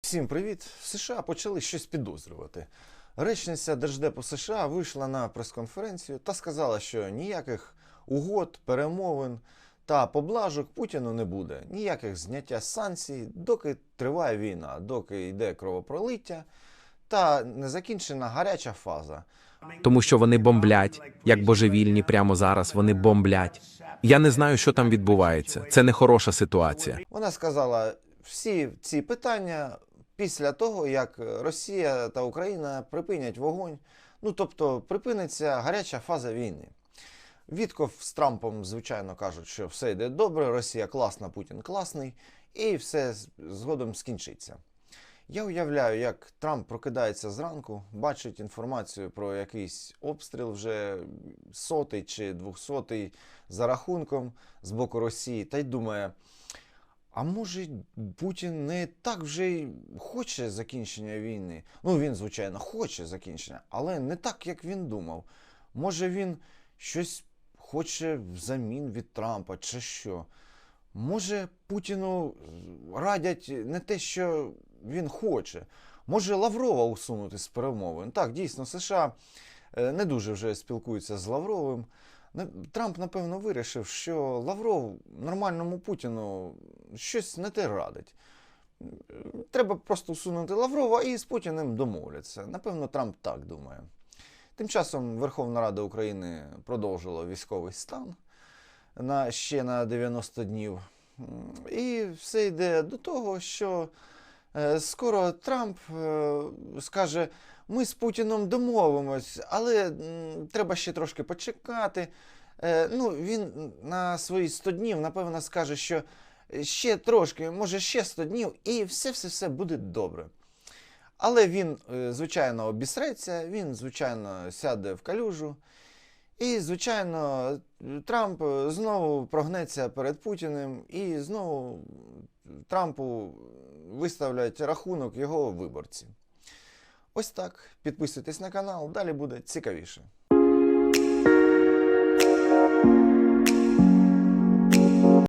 Всім привіт! В США почали щось підозрювати. Речниця Держдепу США вийшла на прес-конференцію та сказала, що ніяких угод, перемовин та поблажок Путіну не буде, ніяких зняття санкцій, доки триває війна, доки йде кровопролиття та не закінчена гаряча фаза. тому що вони бомблять, як божевільні прямо зараз. Вони бомблять. Я не знаю, що там відбувається. Це не хороша ситуація. Вона сказала всі ці питання після того, як Росія та Україна припинять вогонь. Ну тобто припиниться гаряча фаза війни. Вітков з Трампом, звичайно, кажуть, що все йде добре, Росія класна, Путін класний, і все згодом скінчиться. Я уявляю, як Трамп прокидається зранку, бачить інформацію про якийсь обстріл вже сотий чи двохсотий за рахунком з боку Росії, та й думає. А може, Путін не так вже й хоче закінчення війни? Ну, він, звичайно, хоче закінчення, але не так, як він думав. Може, він щось хоче взамін від Трампа, чи що? Може, Путіну радять не те, що він хоче. Може, Лаврова усунути з перемовин. Так, дійсно, США е, не дуже вже спілкуються з Лавровим. Трамп, напевно, вирішив, що Лавров нормальному Путіну щось не те радить. Треба просто усунути Лаврова і з Путіним домовляться. Напевно, Трамп так думає. Тим часом Верховна Рада України продовжила військовий стан на, ще на 90 днів. І все йде до того, що е, скоро Трамп е, скаже: ми з Путіном домовимось, але треба ще трошки почекати. Е, ну, він на свої 100 днів, напевно, скаже, що ще трошки, може ще 100 днів, і все-все-все буде добре. Але він, е, звичайно, обісреться, він, звичайно, сяде в калюжу. І, звичайно, Трамп е, знову прогнеться перед Путіним, і знову Трампу виставлять рахунок його виборці. Ось так. Підписуйтесь на канал, далі буде цікавіше.